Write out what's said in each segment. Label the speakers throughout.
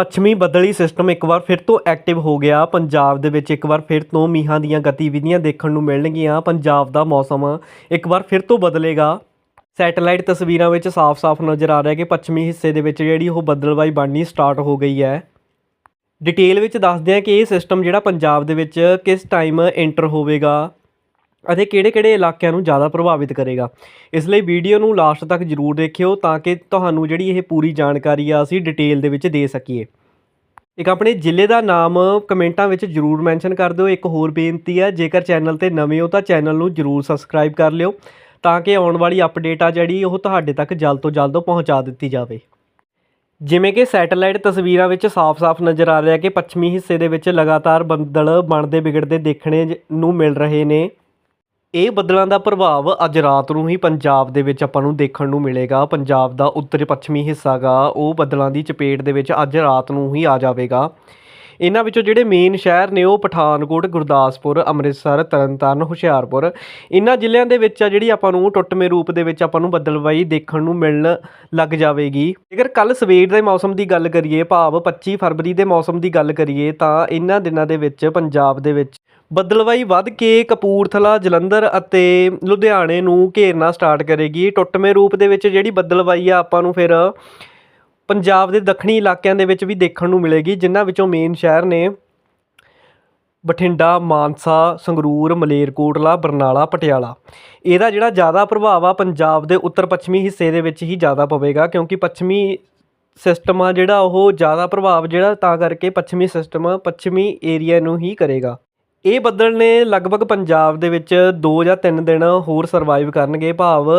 Speaker 1: ਪੱਛਮੀ ਬੱਦਲੀ ਸਿਸਟਮ ਇੱਕ ਵਾਰ ਫਿਰ ਤੋਂ ਐਕਟਿਵ ਹੋ ਗਿਆ। ਪੰਜਾਬ ਦੇ ਵਿੱਚ ਇੱਕ ਵਾਰ ਫਿਰ ਤੋਂ ਮੀਂਹਾਂ ਦੀਆਂ ਗਤੀਵਿਧੀਆਂ ਦੇਖਣ ਨੂੰ ਮਿਲਣਗੀਆਂ। ਪੰਜਾਬ ਦਾ ਮੌਸਮ ਇੱਕ ਵਾਰ ਫਿਰ ਤੋਂ ਬਦਲੇਗਾ। ਸੈਟੇਲਾਈਟ ਤਸਵੀਰਾਂ ਵਿੱਚ ਸਾਫ਼-ਸਾਫ਼ ਨਜ਼ਰ ਆ ਰਿਹਾ ਕਿ ਪੱਛਮੀ ਹਿੱਸੇ ਦੇ ਵਿੱਚ ਜਿਹੜੀ ਉਹ ਬੱਦਲਵਾਈ ਬਣਨੀ ਸਟਾਰਟ ਹੋ ਗਈ ਹੈ। ਡਿਟੇਲ ਵਿੱਚ ਦੱਸਦੇ ਹਾਂ ਕਿ ਇਹ ਸਿਸਟਮ ਜਿਹੜਾ ਪੰਜਾਬ ਦੇ ਵਿੱਚ ਕਿਸ ਟਾਈਮ ਐਂਟਰ ਹੋਵੇਗਾ। ਅਤੇ ਕਿਹੜੇ-ਕਿਹੜੇ ਇਲਾਕਿਆਂ ਨੂੰ ਜ਼ਿਆਦਾ ਪ੍ਰਭਾਵਿਤ ਕਰੇਗਾ। ਇਸ ਲਈ ਵੀਡੀਓ ਨੂੰ ਲਾਸਟ ਤੱਕ ਜ਼ਰੂਰ ਦੇਖਿਓ ਤਾਂ ਕਿ ਤੁਹਾਨੂੰ ਜਿਹੜੀ ਇਹ ਪੂਰੀ ਜਾਣਕਾਰੀ ਆ ਅਸੀਂ ਡਿਟੇਲ ਦੇ ਵਿੱਚ ਦੇ ਸਕੀਏ। ਇੱਕ ਆਪਣੇ ਜ਼ਿਲ੍ਹੇ ਦਾ ਨਾਮ ਕਮੈਂਟਾਂ ਵਿੱਚ ਜ਼ਰੂਰ ਮੈਂਸ਼ਨ ਕਰ ਦਿਓ। ਇੱਕ ਹੋਰ ਬੇਨਤੀ ਹੈ ਜੇਕਰ ਚੈਨਲ ਤੇ ਨਵੇਂ ਹੋ ਤਾਂ ਚੈਨਲ ਨੂੰ ਜ਼ਰੂਰ ਸਬਸਕ੍ਰਾਈਬ ਕਰ ਲਿਓ ਤਾਂ ਕਿ ਆਉਣ ਵਾਲੀ ਅਪਡੇਟ ਆ ਜਿਹੜੀ ਉਹ ਤੁਹਾਡੇ ਤੱਕ ਜਲਦ ਤੋਂ ਜਲਦ ਪਹੁੰਚਾ ਦਿੱਤੀ ਜਾਵੇ। ਜਿਵੇਂ ਕਿ ਸੈਟੇਲਾਈਟ ਤਸਵੀਰਾਂ ਵਿੱਚ ਸਾਫ਼-ਸਾਫ਼ ਨਜ਼ਰ ਆ ਰਿਹਾ ਕਿ ਪੱਛਮੀ ਹਿੱਸੇ ਦੇ ਵਿੱਚ ਲਗਾਤਾਰ ਬੱਦਲ ਬਣਦੇ ਵਿਗੜਦੇ ਦੇਖਣੇ ਨੂੰ ਮਿਲ ਰਹੇ ਨੇ। ਇਹ ਬੱਦਲਾਂ ਦਾ ਪ੍ਰਭਾਵ ਅੱਜ ਰਾਤ ਨੂੰ ਹੀ ਪੰਜਾਬ ਦੇ ਵਿੱਚ ਆਪਾਂ ਨੂੰ ਦੇਖਣ ਨੂੰ ਮਿਲੇਗਾ। ਪੰਜਾਬ ਦਾ ਉੱਤਰ ਪੱਛਮੀ ਹਿੱਸਾ ਗਾ, ਉਹ ਬੱਦਲਾਂ ਦੀ ਚਪੇਟ ਦੇ ਵਿੱਚ ਅੱਜ ਰਾਤ ਨੂੰ ਹੀ ਆ ਜਾਵੇਗਾ। ਇਹਨਾਂ ਵਿੱਚੋਂ ਜਿਹੜੇ ਮੇਨ ਸ਼ਹਿਰ ਨੇ ਉਹ ਪਠਾਨਕੋਟ, ਗੁਰਦਾਸਪੁਰ, ਅੰਮ੍ਰਿਤਸਰ, ਤਰਨਤਾਰਨ, ਹੁਸ਼ਿਆਰਪੁਰ। ਇਹਨਾਂ ਜ਼ਿਲ੍ਹਿਆਂ ਦੇ ਵਿੱਚ ਆ ਜਿਹੜੀ ਆਪਾਂ ਨੂੰ ਟੁੱਟਵੇਂ ਰੂਪ ਦੇ ਵਿੱਚ ਆਪਾਂ ਨੂੰ ਬੱਦਲਵਾਈ ਦੇਖਣ ਨੂੰ ਮਿਲਣ ਲੱਗ ਜਾਵੇਗੀ। ਜੇਕਰ ਕੱਲ ਸਵੇਰ ਦੇ ਮੌਸਮ ਦੀ ਗੱਲ ਕਰੀਏ, ਭਾਵ 25 ਫਰਵਰੀ ਦੇ ਮੌਸਮ ਦੀ ਗੱਲ ਕਰੀਏ, ਤਾਂ ਇਹਨਾਂ ਦਿਨਾਂ ਦੇ ਵਿੱਚ ਪੰਜਾਬ ਦੇ ਵਿੱਚ ਬੱਦਲਵਾਈ ਵੱਧ ਕੇ ਕਪੂਰਥਲਾ, ਜਲੰਧਰ ਅਤੇ ਲੁਧਿਆਣੇ ਨੂੰ ਘੇਰਨਾ ਸਟਾਰਟ ਕਰੇਗੀ। ਟੁੱਟਵੇਂ ਰੂਪ ਦੇ ਵਿੱਚ ਜਿਹੜੀ ਬੱਦਲਵਾਈ ਆ, ਆਪਾਂ ਨੂੰ ਫਿਰ ਪੰਜਾਬ ਦੇ ਦੱਖਣੀ ਇਲਾਕਿਆਂ ਦੇ ਵਿੱਚ ਵੀ ਦੇਖਣ ਨੂੰ ਮਿਲੇਗੀ, ਜਿਨ੍ਹਾਂ ਵਿੱਚੋਂ ਮੇਨ ਸ਼ਹਿਰ ਨੇ ਬਠਿੰਡਾ, ਮਾਨਸਾ, ਸੰਗਰੂਰ, ਮਲੇਰਕੋਟਲਾ, ਬਰਨਾਲਾ, ਪਟਿਆਲਾ। ਇਹਦਾ ਜਿਹੜਾ ਜ਼ਿਆਦਾ ਪ੍ਰਭਾਵ ਆ, ਪੰਜਾਬ ਦੇ ਉੱਤਰ ਪੱਛਮੀ ਹਿੱਸੇ ਦੇ ਵਿੱਚ ਹੀ ਜ਼ਿਆਦਾ ਪਵੇਗਾ, ਕਿਉਂਕਿ ਪੱਛਮੀ ਸਿਸਟਮ ਆ ਜਿਹੜਾ, ਉਹ ਜ਼ਿਆਦਾ ਪ੍ਰਭਾਵ ਜਿਹੜਾ, ਤਾਂ ਕਰਕੇ ਪੱਛਮੀ ਸਿਸਟਮ ਪੱਛਮੀ ਏਰੀਆ ਨੂੰ ਹੀ ਕਰੇਗਾ। ਇਹ ਬੱਦਲ ਨੇ ਲਗਭਗ ਪੰਜਾਬ ਦੇ ਵਿੱਚ 2 ਜਾਂ 3 ਦਿਨ ਹੋਰ ਸਰਵਾਈਵ ਕਰਨਗੇ। ਭਾਵ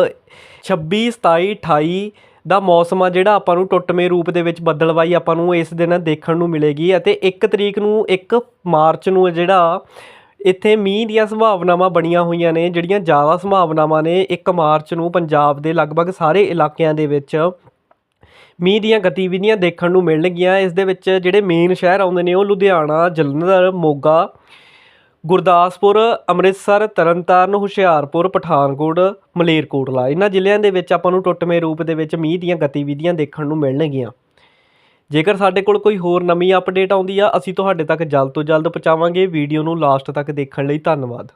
Speaker 1: 26 27 28 ਦਾ ਮੌਸਮ ਆ ਜਿਹੜਾ ਆਪਾਂ ਨੂੰ ਟੁੱਟਵੇਂ ਰੂਪ ਦੇ ਵਿੱਚ ਬੱਦਲਵਾਈ ਆਪਾਂ ਨੂੰ ਇਸ ਦਿਨ ਦੇਖਣ ਨੂੰ ਮਿਲੇਗੀ ਅਤੇ 1 ਤਰੀਕ ਨੂੰ 1 ਮਾਰਚ ਨੂੰ ਜਿਹੜਾ ਇੱਥੇ ਮੀਂਹ ਦੀਆਂ ਸੰਭਾਵਨਾਵਾਂ ਬਣੀਆਂ ਹੋਈਆਂ ਨੇ, ਜਿਹੜੀਆਂ ਜ਼ਿਆਦਾ ਸੰਭਾਵਨਾਵਾਂ ਨੇ 1 ਮਾਰਚ ਨੂੰ ਪੰਜਾਬ ਦੇ ਲਗਭਗ ਸਾਰੇ ਇਲਾਕਿਆਂ ਦੇ ਵਿੱਚ ਮੀਂਹ ਦੀਆਂ ਗਤੀਵਿਧੀਆਂ ਦੇਖਣ ਨੂੰ ਮਿਲਣਗੀਆਂ। ਇਸ ਦੇ ਵਿੱਚ ਜਿਹੜੇ ਮੇਨ ਸ਼ਹਿਰ ਆਉਂਦੇ ਨੇ ਉਹ ਲੁਧਿਆਣਾ, ਜਲੰਧਰ, ਮੋਗਾ ਗੁਰਦਾਸਪੁਰ, ਅੰਮ੍ਰਿਤਸਰ, ਤਰਨਤਾਰਨ, ਹੁਸ਼ਿਆਰਪੁਰ, ਪਠਾਨਕੋਟ, ਮਲੇਰਕੋਟਲਾ। ਇਹਨਾਂ ਜ਼ਿਲ੍ਹਿਆਂ ਦੇ ਵਿੱਚ ਆਪਾਂ ਨੂੰ ਟੁੱਟਵੇਂ ਰੂਪ ਦੇ ਵਿੱਚ ਮੀਂਹ ਦੀਆਂ ਗਤੀਵਿਧੀਆਂ ਦੇਖਣ ਨੂੰ ਮਿਲਣਗੀਆਂ। ਜੇਕਰ ਸਾਡੇ ਕੋਲ ਕੋਈ ਹੋਰ ਨਵੀਂ ਅਪਡੇਟ ਆਉਂਦੀ ਆ, ਅਸੀਂ ਤੁਹਾਡੇ ਤੱਕ ਜਲਦ ਤੋਂ ਜਲਦ ਪਹੁੰਚਾਵਾਂਗੇ। ਵੀਡੀਓ ਨੂੰ ਲਾਸਟ ਤੱਕ ਦੇਖਣ ਲਈ ਧੰਨਵਾਦ।